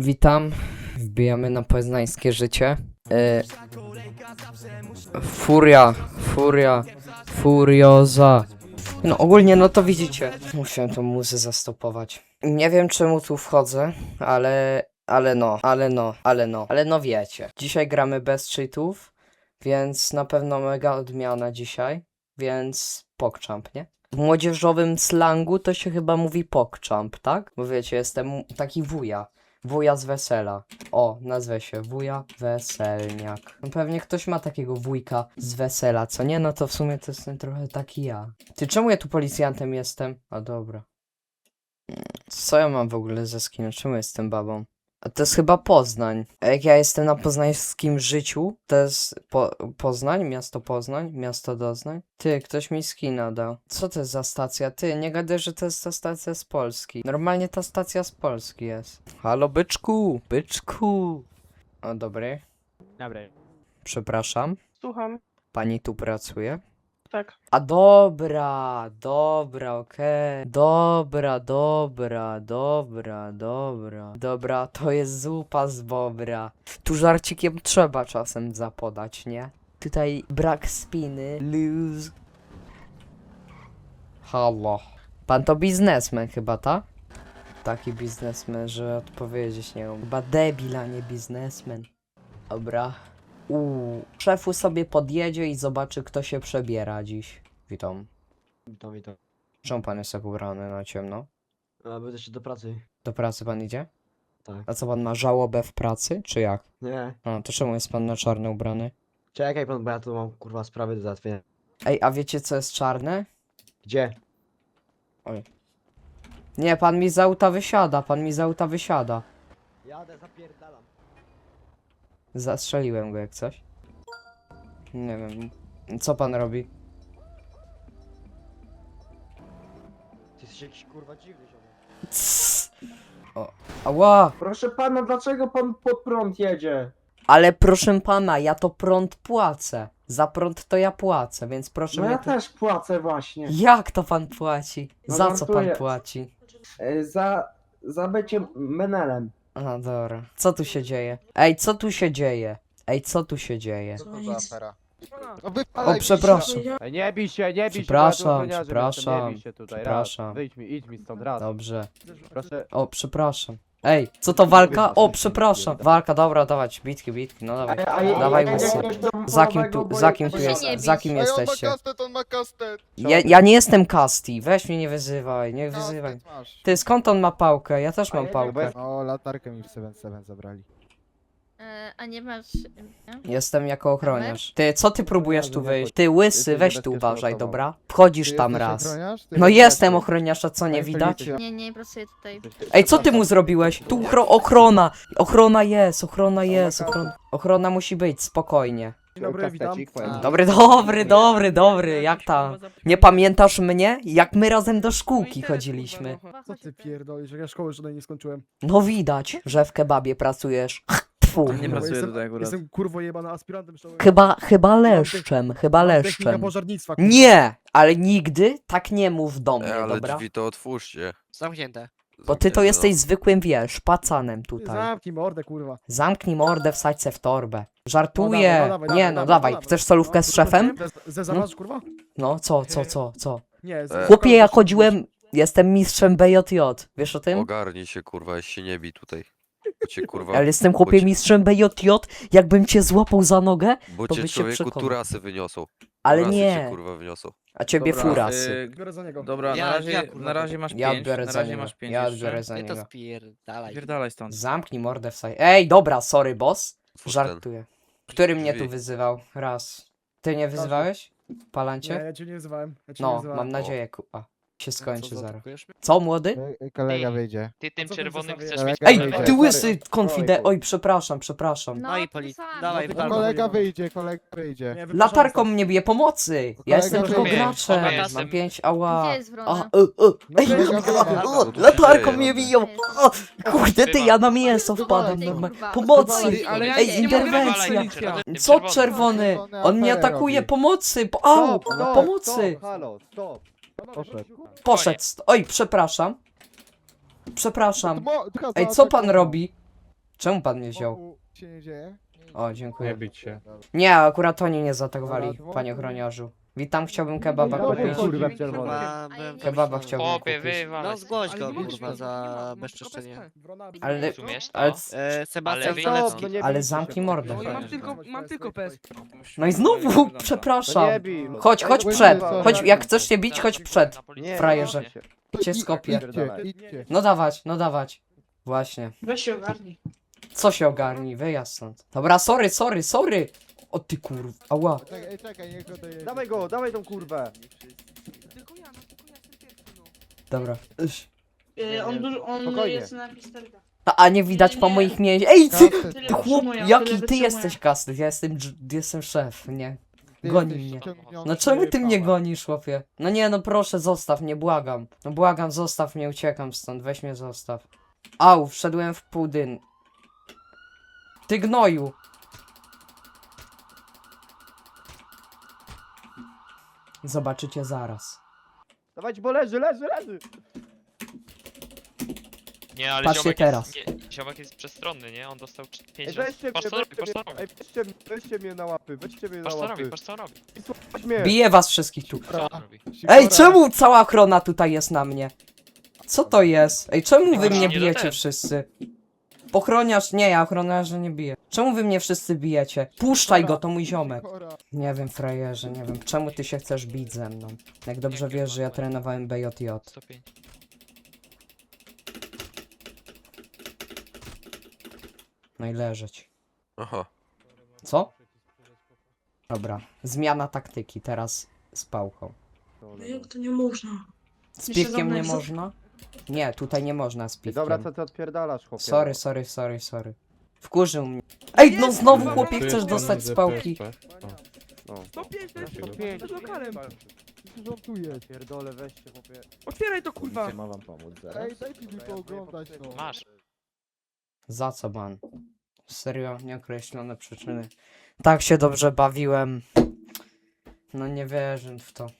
Witam. Wbijamy na poznańskie życie. E, furia, furia, furioza. No ogólnie, no to widzicie. Musiałem tą muzę zastopować. Nie wiem czemu tu wchodzę, ale, ale no, ale no, ale no, ale no wiecie. Dzisiaj gramy bez cheatów, więc na pewno mega odmiana dzisiaj, więc pokczamp, nie? W młodzieżowym slangu to się chyba mówi pokczamp, tak? Bo wiecie, jestem taki wuja. Wuja z wesela. O, nazwę się wuja weselniak. No pewnie ktoś ma takiego wujka z wesela, co nie? No to w sumie to jestem trochę taki ja. Ty czemu ja tu policjantem jestem? A dobra. Co ja mam w ogóle ze skinem? Czemu jestem babą? A to jest chyba Poznań. Jak ja jestem na poznańskim życiu, to jest po Poznań, miasto Poznań, miasto Doznań. Ty, ktoś mi skina dał. Co to jest za stacja? Ty, nie gadaj, że to jest ta stacja z Polski. Normalnie ta stacja z Polski jest. Halo, byczku, byczku. O, dobry. Dobry. Przepraszam. Słucham. Pani tu pracuje? Tak. A dobra, dobra, okej. Dobra, dobra, dobra, dobra. Dobra, to jest zupa z bobra. Tu żarcikiem trzeba czasem zapodać, nie? Tutaj brak spiny, lose. Halo. Pan to biznesmen chyba, ta? Taki biznesmen, że odpowiedzieć nie umie. Chyba debil, a nie biznesmen. Dobra. Uuu, szefu sobie podjedzie i zobaczy, kto się przebiera dziś. Witam. Witam, witam. Czemu pan jest tak ubrany na ciemno? A będę się do pracy. Do pracy pan idzie? Tak. A co pan ma żałobę w pracy, czy jak? Nie. A, to czemu jest pan na czarno ubrany? Czekaj pan, bo ja tu mam kurwa sprawy do załatwienia. Ej, a wiecie co jest czarne? Gdzie? Nie, pan mi z auta wysiada, pan mi z auta wysiada. Jadę, zapierdalam. Zastrzeliłem go jak coś. Nie wiem. Co pan robi? Ty jesteś jakiś kurwa dziwny ziomek. O, ała! Proszę pana, dlaczego pan pod prąd jedzie? Ale proszę pana, ja to prąd płacę. Za prąd to ja płacę, więc proszę No mnie ja tu... też płacę właśnie. Jak to pan płaci? No Za co pan żartuję. płaci? E, Za, za bycie menelem. Aha, dobra. Co tu się dzieje? Ej, co tu się dzieje? Ej, co tu się dzieje? Co to za afera? O, przepraszam. Ej, nie bij się, nie bij się. Przepraszam, bo ja tu ochroniarzem przepraszam, Nie bij się tutaj, przepraszam. Raz. Wyjdź mi, idź mi stąd, raz. Dobrze. Proszę. O, przepraszam. Ej, co to walka? O, przepraszam. Walka, dobra, dawać. Bitki, bitki, no dawaj. Dawaj łysy. Za kim tu, za ja- kim tu Proszę jest, nie za kim on ma jesteście? kastet, on ma kastet. Ja, ja nie jestem Casti, weź mnie nie wyzywaj, nie wyzywaj. Kastet masz. Ty, skąd on ma pałkę? Ja też mam pałkę. O, latarkę mi w 7-7 zabrali. E, a nie masz. Nie? Jestem jako ochroniarz. Ty, co ty próbujesz tu wyjść? Ty, łysy, weź tu uważaj, dobra? Wchodzisz tam raz. No jestem ochroniarz. a co, nie widać? nie, nie, pracuję tutaj. Ej, co ty mu zrobiłeś? Tu ochro ochrona! Ochrona jest, ochrona jest, ochrona. Ochrona musi być, spokojnie. Dzień dobry, witam. Dobry, dobry, dobry, dobry, jak tam? Nie pamiętasz mnie? Jak my razem do szkółki chodziliśmy. Co ty pierdolisz, jak ja szkoły żadnej nie skończyłem. No widać, że w kebabie pracujesz. Tfu. Nie pracuję tutaj akurat. Jestem kurwo jebana aspirantem. Chyba, chyba leszczem, chyba Technika leszczem. pożarnictwa. kurwa. Nie, ale nigdy tak nie mów do mnie, E, ale dobra? drzwi to otwórzcie. Zamknięte. Bo ty to Zamknięte, jesteś zwykłym, wiesz, pacanem tutaj. Zamknij mordę, kurwa. Zamknij mordę, wsadź se w torbę. No Żartuję. no dawaj, Nie dawaj, no, dawaj. Chcesz solówkę z szefem? Ze- Ze zamasz, kurwa? No, co, co, co, co? Nie, z- E. Chłopie, ja chodziłem, jestem mistrzem BJJ. Wiesz o tym? Ogarnij się kurwa, jeśli się nie bij tutaj. Cię kurwa. Ale jestem chłopie mistrzem BJJ. Jakbym cię złapał za nogę, bo to cię byś się człowieku przekonał. turasy wyniosą. ale turasy Cię, nie. kurwa wyniosą. A ciebie Dobra, furasy. y, Biorę za niego. Dobra, Ja- na razie, ja, kurwa, na razie masz Ja pięć, odbiorę na za razie niego. masz pięć Ja jeszcze. odbiorę za Nie to niego. spierdalaj. Pierdalaj stąd. Zamknij mordę w saj. Ej, dobra, sorry, boss. Otwórz ten. Żartuję. Który mnie tu Drzwi. wyzywał? Raz. Ty nie wyzywałeś? Nie, Palancie? ja cię nie wyzywałem. Ja cię nie No, wyzywałem. mam nadzieję, ku... Się skończy Co, zaraz. Co, młody? Kolega Ej. wyjdzie. Ty tym co ty czerwonym zostawiasz? chcesz mieć Ej, Ej, ty łysy konfide... Oj, przepraszam, przepraszam. No i poli... sam. Dawaj, No, kolega wyjdzie, kolega wyjdzie. Latarką mnie bije pomocy! Ja Kolega jestem tylko graczem. Mam pięć, ała. Gdzie jest A, wrona? e, e. Ej, kolega no, wyjdzie. latarką mnie no? biją. Kurde, ty, ja na mięso wpadam. Normalnie. Pomocy! Ale ja Ej, interwencja! Co czerwony? On mnie atakuje, pomocy! po- Au! Pomocy! halo, stop. Poszedł. Poszedł. st- Oj, przepraszam. Przepraszam. Ej, co pan robi? Czemu pan mnie wziął? Się nie dzieje? O, dziękuję. bić się. Nie, akurat oni nie zaatakowali, panie ochroniarzu. Witam, chciałbym kebaba Dobra, kupić. kurwa, w Chyba A ja bym... Kebaba chciałbym Chłopie, kupić. wywal. No zgłoś Ale go kurwa za no, bezczeszczenie. Ale- Rozumiesz to? Ale, E, Sebastian Ale. Stop, no nie ale bijcie zamknij się. mordę. No, Fajnie. mam tylko, mam tylko pes. no i znowu, przepraszam. No nie bij. Chodź, chodź przed, kurwa, chodź, tak. jak chcesz się bić, chodź przed. Nie, frajerze. nie, Cię i- skopię. Idźcie, idźcie. No dawać, no dawać. Właśnie. Weź się ogarnij. Co się ogarni, wyjazd stąd. Dobra, sorry, sorry, sorry. O ty kurw, ała. Czekaj, czekaj, niech go dojedzie. Dawaj go, dawaj tą kurwę. Tylko ja, no tylko ja jestem pierwszy, no. Dobra. Iś. Y, on dużo, on Spokojnie. jest na pistoletach. A, a nie widać po Nie. moich mięśniach. Ej, ty, Kastet, ty chłop, wytrzymują, jaki ty wytrzymują. jesteś kasty? Ja jestem, dż- jestem szef, nie. ty Goni jesteś mnie. No czemu ty mnie pała. gonisz, chłopie? No nie, no proszę, zostaw mnie, błagam. No błagam, zostaw mnie, uciekam stąd, weź mnie, zostaw. Au, wszedłem w pół dyn. Ty gnoju. Zobaczycie zaraz. Dawajcie, bo leży, leży, leży. Nie, ale Patrzcie ziomek teraz. Jest, nie, ziomek jest przestronny, nie? On dostał Ej, 5 weźcie mnie, co robi, weźcie patrz co mnie, robi. ej, weźcie, weźcie mnie na łapy, weźcie mnie na Patrz co robi, łapy. patrz co robi. Weź mnie. Biję was wszystkich tu. Co on robi? Ej, czemu cała ochrona tutaj jest na mnie? Co to jest? Ej, czemu wy mnie bijecie wszyscy? Ochroniarz, nie, ja ochroniarza nie biję. Czemu wy mnie wszyscy bijecie? Puszczaj go, to mój ziomek. Nie wiem, frajerze, nie wiem. Czemu ty się chcesz bić ze mną? Jak dobrze wiesz, że ja trenowałem BJJ. 105. No i leżeć. Aha. Co? Dobra, zmiana taktyki, teraz z pałką. No jak to nie można? Z Jeszcze piwkiem nie zamknę- można? Nie, tutaj nie można z piwkiem. Dobra, co ty odpierdalasz, chłopie? Sorry, sorry, sorry, sorry. Wkurzył mnie. Ej, no znowu chłopie chcesz dostać z pałki. No. To pięć, to jest pięć. jest lokalem. Żartuję. Pierdolę, weźcie, chłopie. Otwieraj to kurwa. ma wam pomóc Ej, dajcie mi pooglądać no. Masz. Za co ban? Serio, nieokreślone przyczyny. Tak się dobrze bawiłem. No nie wierzę w to.